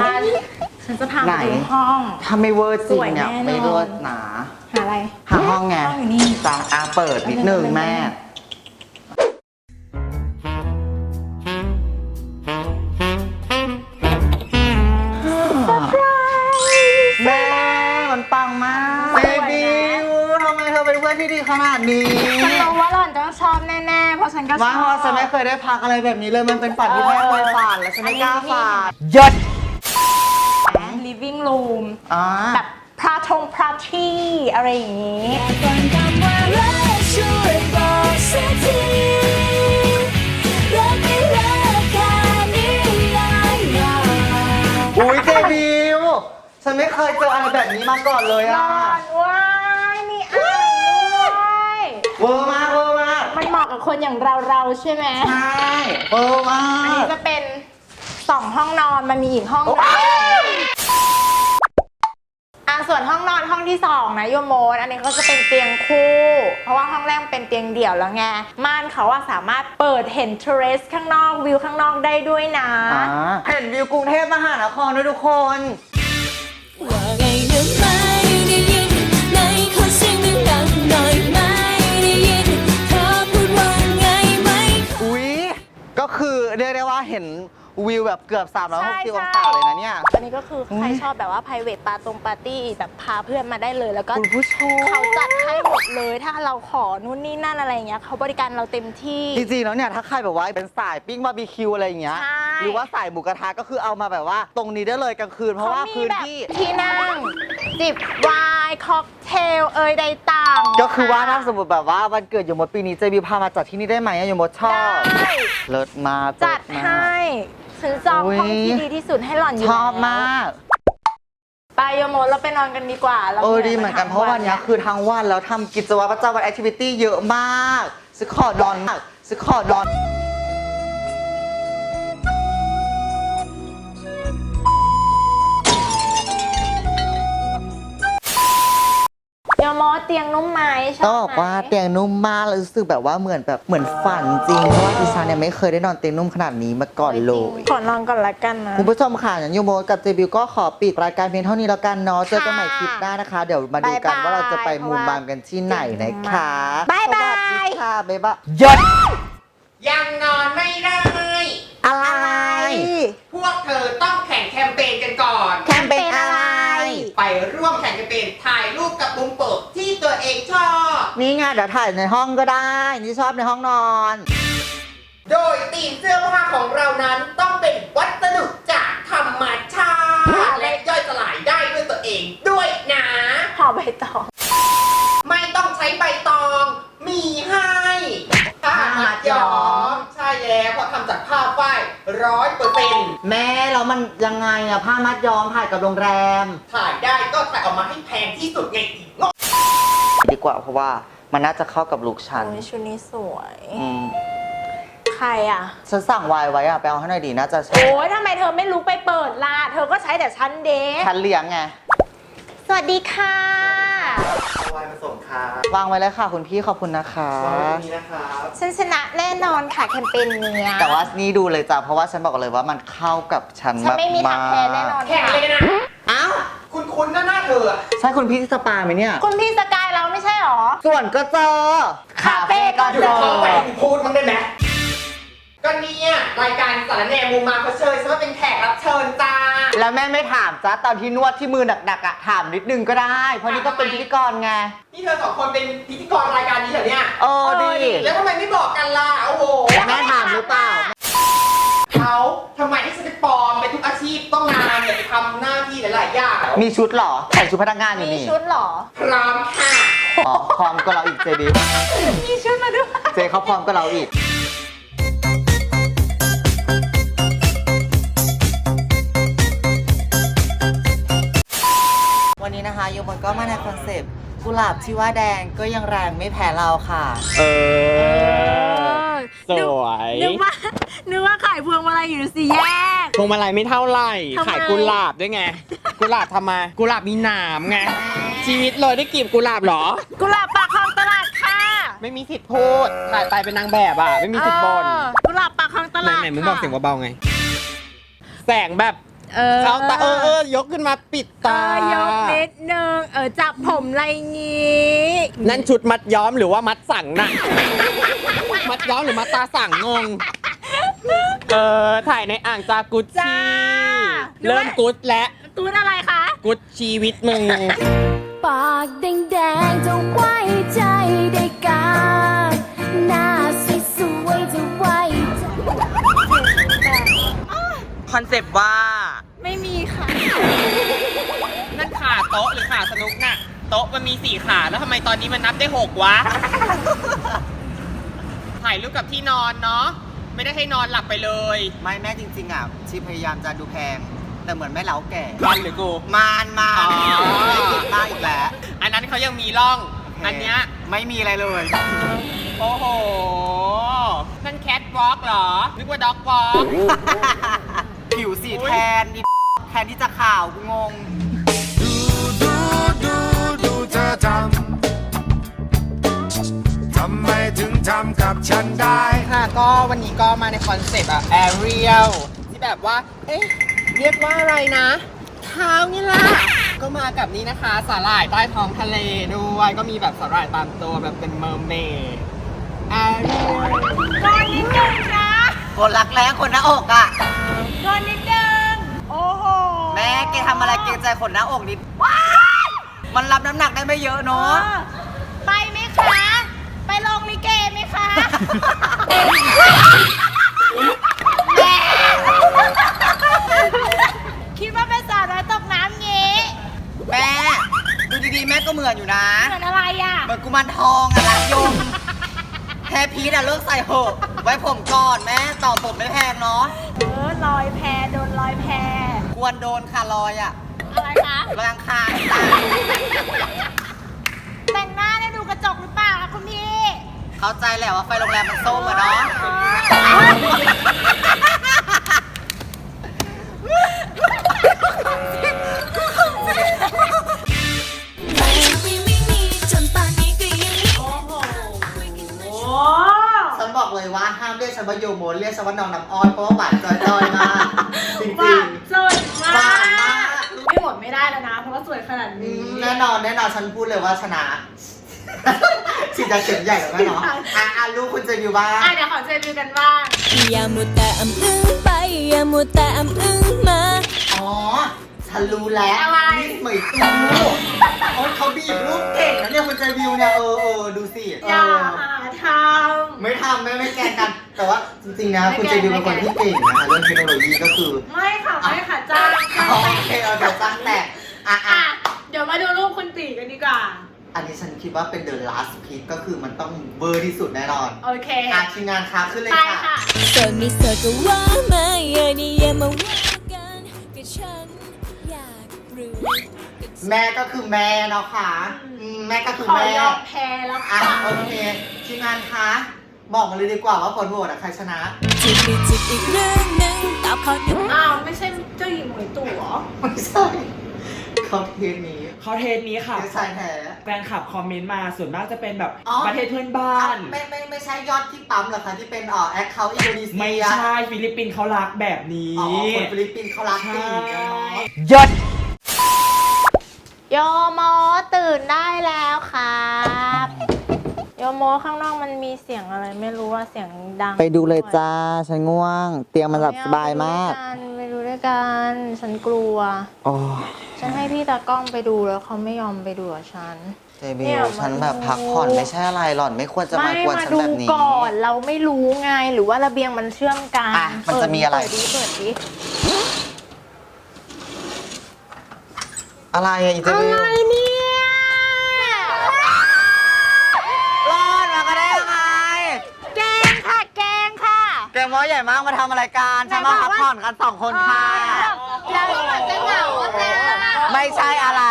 บ้านฉันจะพามาดูห้อง ถ้าไม่เวอร์จริงเนี่ยสวยแน่นอน ไม่เลิศหนาหาอะไรหาห้องไงห้องอยู่นี่จังอาเปิดนิดนึงแม่ แม่มันปังมากสวยเบนะ บิวทำไมเธอเป็นเพื่อนที่ดีขนาดนี้ฉันรู้ว่าหล่อน ราะฉันก็ชมาอบเพราะฉันไม่เคยได้พักอะไรแบบนี้เลยมันเป็นฝันที่แม่เคยฝันและฉันไม่กล้าฝันยศ living room อ่าแบบพระทงพระที่อะไรอย่างนี้ก่อนคำว่ารักช่วยบอกสักทีรักไม่รักแค่นี้ง่ายหน่อยอุ้ยเจบิวฉันไม่เคยเจออะไรแบบนี้มาก่อนเลยหล่อะอนว้ายมีอ่างด้วย เวอร์มากเวอร์มาก มันเหมาะกับคน อย่างเราเราๆใช่ไหมใช่เวอร์มาอันนี้กจะเป็นสองห้องนอนมันมีอีกห้องนึงว้าวอะส่วนห้องนอนห้องที่สองนะโยโมนอันนี้ก็จะเป็นเตียงคู่ เพราะว่าห้องแรกเป็นเตียงเดี่ยวแล้วไงม่านเขาว่าสามารถเปิดเห็นเทเรสข้างนอกวิวข้างนอกได้ด้วยนะ อ่าเห็นวิวกรุงเทพมหานครด้วยทุกคน ว่าไงนะไม่ไเรียกได้ว่าเห็นวิวแบบเกือบ ใช่360องใช่ศาเลยนะเนี่ย อันนี้ก็คือใครอุ๊ยชอบแบบว่า private ปาตรงปาร์ตี้แบบพาเพื่อนมาได้เลย แล้วก็คุณผู้ชม เขาจัดให้หมดเลย ถ้าเราขอนู่นนี่นั่นอะไรอย่างเงี้ยเขาบริการเราเต็มที่ จริงๆแล้วเนี่ยถ้าใครแบบว่าเป็นสายปิ้งบาร์บีคิวอะไรอย่างเงี้ย ใช่ หรือว่าสายหมูกระทะก็คือเอามาแบบว่า ตรงนี้ได้เลยกลางคืนเพราะว่าขมีพื้นแบบที่ ที่นั่ง จิบไวน์ค็อกเทลเอยใดต่างก็คือว่าถ้าสมมติแบบว่าวันเกิดยมดปีนี้เจบิวพามาจัดที่นี่ได้ไหมอะยมดชอบ ได้เลิศมากจัดเลิศมาก ให้ฉันจองอุ๊ยห้องที่ดีที่สุดให้หล่อนอยู่ชอบแล้วมาก ไปโยโมเราไปนอนกันดีกว่าราเออหดียเหมือนกันทั้งเพราะวันเนี้ยคือทั้งวันแล้วทำกิจวัตรประจำวันแอคทิวิตี้เยอะมากซื้อขอดอนมากซื้อขอดอน เตียงนุ่มไหมชอบต้องบอกว่าไหมเตียงนุ่มมากแล้วรู้สึกแบบว่าเหมือนแบบเหมือนฝันจริงเพราะว่าดิฉันเนี่ยไม่เคยได้นอนเตียงนุ่มขนาดนี้มาก่อนเลย ขอนอนก่อนละกันนะ คุณผู้ชมค่ะอย่างยูโมกับเจบิวก็ขอปิดรายการเพียงเท่านี้แล้วกันเนาะเจอกันใหม่คลิปหน้านะคะ เดี๋ยวมาดูกันบ๊ายบาย ว่าเราจะไปมูมบามกันที่ไหนนะคะบ๊ายบายสวัสดีค่ะบ๊ายบายยศยังนอนไม่ได้ อะไร พวกเธอต้องแข่งแคมเปญกันก่อน แคมเปญอะไร ไปร่วมแข่งแคมเปญถ่ายรูปกับมุมโปะที่ตัวเองชอบ นี่ไงเดี๋ยวถ่ายในห้องก็ได้ นี่ชอบในห้องนอน โดยตีมเสื้อผ้า ร้อยเปอร์เซ็นต์แม่แล้วมันยังไงอะผ้ามัดย้อมถ่ายกับโรงแรม ถ่ายได้ก็ถ่ายออกมาให้แพงที่สุดไงอีกงกดีกว่าเพราะว่ามันน่าจะเข้ากับลุคฉันโอ้ยชุดนี้สวย อืมใครอะ ฉันสั่งไวน์ไว้อะไปเอาให้หน่อยดีน่าจะใช่โอ้ยทำไมเธอไม่ลุกไปเปิดล่ะ เธอก็ใช้แต่ชั้นเด็กฉันเลี้ยงไง สวัสดีค่ะไวน์มาส่ง ค่ะวางไว้เลยค่ะคุณพี่ขอบคุณนะคะฉันชนะแน่นอนค่ะแคมเปญเนี้ยแต่ว่านี่ดูเลยจ้ะเพราะว่าฉันบอกเลยว่ามันเข้ากับฉันฉันไม่มีทางแพ้แน่นอนแข่งเลยนะอ้าวคุณคุณหน้าหน้าเธออะใช่คุณพี่ที่สปาไหมเนี่ย คุณพี่สกายเราไม่ใช่หรอ ส่วนก็เจอคาเฟ่ก็หยุดท้องไปให้กูพูดมั้างได้ไหมก็เนี่ยรายการสารแหนมูมาเขาเชิญฉันมาเป็นแขกรับเชิญจ้า แล้วแม่ไม่ถามจ้ะตอนที่นวดที่มือหนักๆอะถามนิดนึงก็ได้ เพราะนี่ก็เป็นพิธีกรไง นี่เธอสองคนเป็นพิธีกรรายการนี้เหรอเนี่ย เออดีแล้วทำไมไม่บอกกันล่ะ โอ้โหแม่ถามหรือเปล่า เขาทำไมให้ฉันไปปลอมไปทุกอาชีพต้องงานเนี่ยไปทำหน้าที่หลายๆอย่างมีชุดเหรอใส่ชุดพนักงานอยู่มีนี่ชุดเหรอ พร้อมค่ะ อ๋อพร้อมก็เราอีกเจบีมีชุดมาด้วย เจเขาพร้อมก็เราอีก คะโยมนก็มาในคอนเซปต์กุหลาบที่ว่าแดงก็ยังแรงไม่แพ้เราค่ะเอออ สวยนึกว่านึกว่าขายพวงมาลัยอยู่สี่แยก พวงมาลัยไม่เท่าไหร่ ทำไม ขายกุหลาบด้วยไง กุหลาบทำไมกุหลาบมีหนามไง ชีวิตเลยได้กลีบกุหลาบเหรอ กุหลาบปากคลองตลาดค่ะไม่มีสิทธิ์พูดถ่ายไปเป็นนางแบบอะ ไม่มีสิทธิ์บ่นเออกุหลาบปากคลองตไหนลาดไหนมึงบอกเสียงเบาๆไง แสงแบบ เออเขาตาเออเออยกขึ้นมาปิดเอตาอยกนิดนึงเออจับผมอะไรงี้ นั่นชุดมัดย้อมหรือว่ามัดสั่งน่ะ มัดย้อมหรือมัดตาสั่งงง เออถ่ายในอ่างจากุชจ้าชี่เริ่มกุดและตูนอะไรคะ กุดชีวิตมึง ปากแดงๆจะไว้ใจได้กาหน้าสวยๆจะไว้ใจ คอนเซปต์ว่าไม่มีค่ะ นั่นขาโต๊ะหรือขาสนุกน่ะ โต๊ะมันมีสี่ขาแล้วทำไมตอนนี้มันนับได้หกวะ ถ่ายรูปกับที่นอนเนาะ ไม่ได้ให้นอนหลับไปเลย ไม่แม่จริง ๆ อะ ชีพยายามจะดูแพง แต่เหมือนแม่เล้าแก่ มันหรือกู มานมาอ๋อมาอีกแล้วอันนั้นเขายังมีร่อง อันเนี้ย ไม่มีอะไรเลย โอ้โห นั่นแคทวอล์กเหรอ นึกว่าด็อกวอล์ก ผิวสีอุ๊ยแทนดิ แทนที่จะขาวกูงงดูดูดูเธอทำ ทำไมถึงทำกับฉันได้ ค่ะก็วันนี้ก็มาในคอนเซปต์อะแอเรียลที่แบบว่า เอ๊ะ เรียกว่าอะไรนะเท้านี่ล่ะ ก็มากับนี้นะคะ สาหร่ายใต้ท้องทะเลด้วยก็มีแบบสาหร่ายตามตัวแบบเป็นเมอร์เมดแอเรียล ก่อนนิดนึงค่ะคนรักแร้คนหน้าอกอะ ก่อนนิดนึงโอ้โหแม่เกทำอะไรเกรงใจขนหน้าอกนิดมันรับน้ำหนักได้ไม่เยอะเอเนาะอไปไหมคะ ไปลงลิเกไหมคะแม่คิดว่าเป็นสาวน้อยตกน้ำงี้แม่ดูดีๆแม่ก็เหมือนอยู่นะ เหมือนอะไรอะ เหมือนกุมารทองอะรักยมแฮร์พีทอะเลิกใส่เหอะไว้ผมก่อนแม่ต่อผมไม่แพงเนาะ เออลอยแพโดนลอยแพ ควรโดนค่ะรอยอะอะไรคะรอยอังคารแต่งหน้าได้ดูกระจกหรือเปล่าคะคุณพี่เข้าใจแหละว่าไฟโรงแรมมันส้มอะเนาะไม่ไม่ไม่มีจนป่านนี้ก็ยังไม่โอ้ฉันบอกเลยว่าห้ามเรียกฉันว่าโยโมเรียกฉันว่าน้องน้ำอ้อยเพราะว่าหวานจอยๆมากจริหวางนสุดๆ มาหวานมากกไม่หมดไม่ได้แล้วนะ เพราะว่าสวยขนาดอืนี้มแน่นอนแน่นอนฉันพูดเลยว่าชนะฉีดยาเข็มใหญ่หรือไม่เนาะอะอะลูกคุณจะอยู่บ้างอะเดี๋ยวขอเจอวิวกันบ้างอย่ามัวแต่อำอึ้งไปอย่ามัวแต่อำอึ้งมา อ๋อฉันรู้แล้วอะไรนี่เหมยตู้โอ้ยเขาบีบลูกเก่งนะเนี่ยคุณใจวิวเนี่ยเออเออดูสิเออย่าอหาทไม่ทำไม่ไม่แกล้งกัน แต่ว่าจริงๆนะไม่คุณแกใจล้งวิวเป็นคนที่เก่งนะคะเรื่องเทคโนโลยีก็คือำไม่ค่ะไม่ค่ะจ้างจ้างอ๋อไป โอเคเอาเดี๋ยวตั้งแต่อะอะอะเดี๋ยวมาดูรูปคุณตีกันดีกว่า อันนี้ฉันคิดว่าเป็น the last pick ก็คือมันต้องเบอร์ที่สุดแน่นอนโอเค อะทีมงานคะขึ้นเลยไปค่ะ ค่ะ โสดไม่โสดก็ว่ามาอย่านี่อย่ามาว่ากันก็ฉันอยากรู้ก็ฉันแม่ก็คือแม่เนาะค่ะอืมแม่ก็คือขอแม่ ยอมแพ้แล้วอะค่ะโอเคทีมงานคะบอกมาเลยดีกว่าว่าผลโหวตอะใครชนะ จิตไม่จิตอีกเรื่องหนึ่งตอบเขาหนึ่งอ้าว ไม่ใช่เจ้าหญิงหมวยตู่เหรอ ไม่ใช่เขาเทปนี้เขาเทสนี้ค่ะเทปชายแท้แฟนคลับคอมเมนต์มาส่วนมากจะเป็นแบบอ๋อประเทศเพื่อนบ้าน ไม่ไม่ไม่ใช่ยอดที่ปั๊มเหรอคะที่เป็นเอ่อแอคเคาท์อินโดนีเซียไม่ใช่ฟิลิปปินส์เขารักแบบนี้อ๋อคนฟิลิปปินส์เขารักตีนกันเนาะยศโยโมตื่นได้แล้วครับ โยโมข้างนอกมันมีเสียงอะไรไม่รู้ว่าเสียงดังไปดูเลยจ้า ฉันง่วง เตียงมันหลับสบายมาก ไปดูด้วยกันฉันกลัวโอ้ยฉันให้พี่ตากล้องไปดูแล้วเขาไม่ยอมไปดูกับฉัน เจบิเนี่วยฉันแบบพักผ่อนไม่ใช่อะไรหล่อนไม่ควรจะไม่มากวนมาฉันดูแบบนี้ ก่อนเราไม่รู้ไงหรือว่าระเบียงมันเชื่อมกันอะมันจะมีอะไร เปิดดิเปิดดิอะไรอะอีเจอะบิวไรเนี่ยร แกมอใหญ่มากมาทำอะไรกันฉันมาพักผ่อนกันสองคนค่ะแล้วก็เหมือนจะเหงาแต่ไม่ใช่อะไร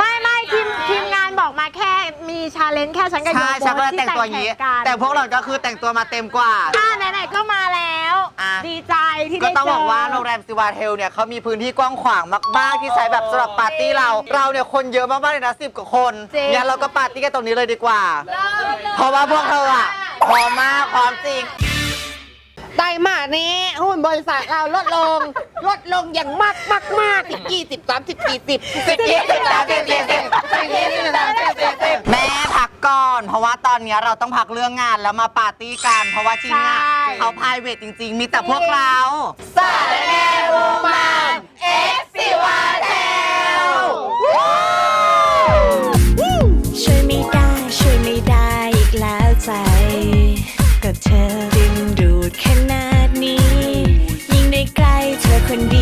ไม่ไม่ทีมทีมงานบอกมาแค่มีชาเลนจ์แค่ฉันกับโยใช่โบฉันก็เลยที่แต่งตัวอย่างนี้แข่กันแต่พวกเราก็คือแต่งตัวมาเต็มกว่า อ่าไหนๆก็มาแล้ว อะ ดีใจที่ก็ได้ต้องเจบอกว่าโรงแรมซิวาเทลเนี่ยเขามีพื้นที่กว้างขวางมาก ๆ ที่ใช้แบบสำหรับปาร์ตี้เรา เราเนี่ยคนเยอะมาก ๆ เลยนะสิบกว่าคนงั้นเราก็ปาร์ตี้กันตรงนี้เลยดีกว่า เพราะว่าพวกเธออะพร้อมมากพร้อมจริง ไตรมาสนี้หุ้นบริษัทเราลดลง ลดลงอย่างมากมากมากสิบยี่สิบสามสิบสี่สิบสิบยี่สิบสามสิบสี่สิบสิบยี่สิบสามสิบสี่สิบ แม่พักก่อน เพราะว่า ตอนเนี้ยเราต้องพักเรื่องงานแล้วมาปาร์ตี้กัน เพราะว่าที่เนี่ยใช่ เขาพายเวทจริง ๆ มีแต่พวกเราสารแนวูมานเอ็กซิวาเทล ช่วยไม่ได้ช่วยไม่ได้อีกแล้วใจ ก็เธอดึงดูดขนาดนี้ ยิ่งได้ใกล้เธอคนดียิ่ง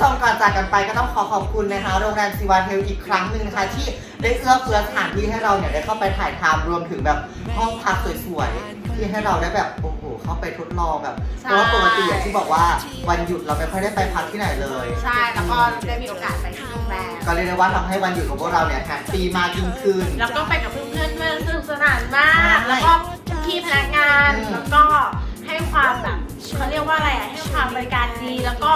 ชมก่อนจากกันไปก็ต้องขอขอบคุณนะคะโรงแรมซีวานเทลอีกครั้งหนึ่งนะคะที่ได้เอื้อเฟื้อสถานที่ให้เราเนี่ยได้เข้าไปถ่ายทำรวมถึงแบบห้องพักสวยๆที่ให้เราได้แบบโอ้โหเข้าไปทดลองแบบเพราะว่าปกติอย่างที่บอกว่าวันหยุดเราไม่ค่อยได้ไปพักที่ไหนเลยใช่แล้วก็ได้มีโอกาสไปที่โรงแรมก็เรียกได้ว่าทำให้วันหยุดของพวกเราเนี่ยแฮปปี้มากยิ่งขึ้น แล้วก็ไปกับเพื่อนๆด้วยสนุกสนานมากใช่แล้วก็พี่พนักงานอืมแล้วก็ให้ความแบบเขาเรียกว่าอะไรอะให้ความบริการดีแล้วก็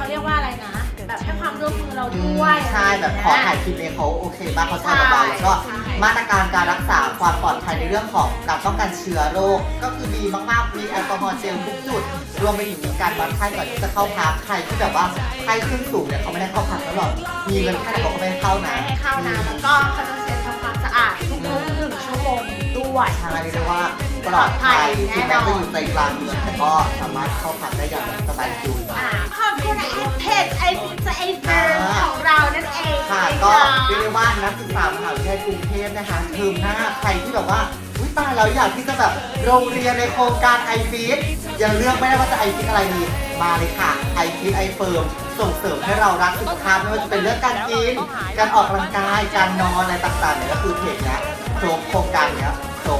เขาเรียกว่าอะไรนะ แบบให้ความร่วมมือเราด้วยใช่แบบขอถ่ายคลิปเนี่ยเขาโอเคมากเขาชอบกับเราแล้วก็ใช่มาตรการการรักษาความปลอดภัยในเรื่องของการป้องกันเชื้อโรค ก็คือดีมากๆมีแอลกอฮอล์เจลทุกจุด รวมไปถึงมีการวัดไข้ก่อนที่จะเข้าพักใครที่แบบว่าไข้ขึ้นสูงเนี่ยเขาไม่ได้เข้าพักแล้วหรอกมีเงินแค่ไหนเขาก็ไม่ให้เข้านะไม่ให้เข้านะแล้วก็เขาจะเซ็นทำความสะอาดทุกๆหนึ่งชั่วโมงด้วยทางนี้เรียกว่า ปลอดภัยถึงแม้จะอยู่ใจกลางเมืองแต่ก็สามารถเข้าพักได้อย่างสบายใจอ่าขอบคุณไอเพจไอพิซไอเบิร์ของเรานั่นเองค่ะก็เรียกได้ว่านักศึกษามหาวิทยาลัยกรุงเทพนะคะเทอมหน้าใครที่แบบว่าอุ้ยตายเราอยากที่จะแบบโรงเรียนในโครงการไอฟีดยังเลือกไม่ได้ว่าจะไอฟีดอะไรดีมาเลยค่ะไอฟีดไอเฟิร์มส่งเสริมให้เรารักสุขภาพไม่ว่าจะเป็นเรื่องการกิน การออกกำลังกายการนอนอะไรต่างๆเนี่ยก็คือเพจเนี้ยครบโครงการเนี้ยครบ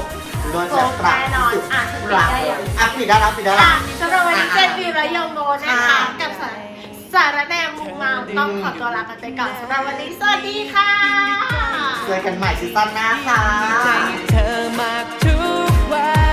โดนแบบปรับแน่นอนอะปรับอะปิดได้แล้วปิดได้แล้ว สำหรับวันนี้เจนวีและโยมโมนะคะกับสารสารแนมุกมาต้องขอตัวลาไปก่อนสำหรับวันนี้สวัสดีค่ะเจอกันใหม่ซีซั่นหน้าค่ะเธอมาทุกวัน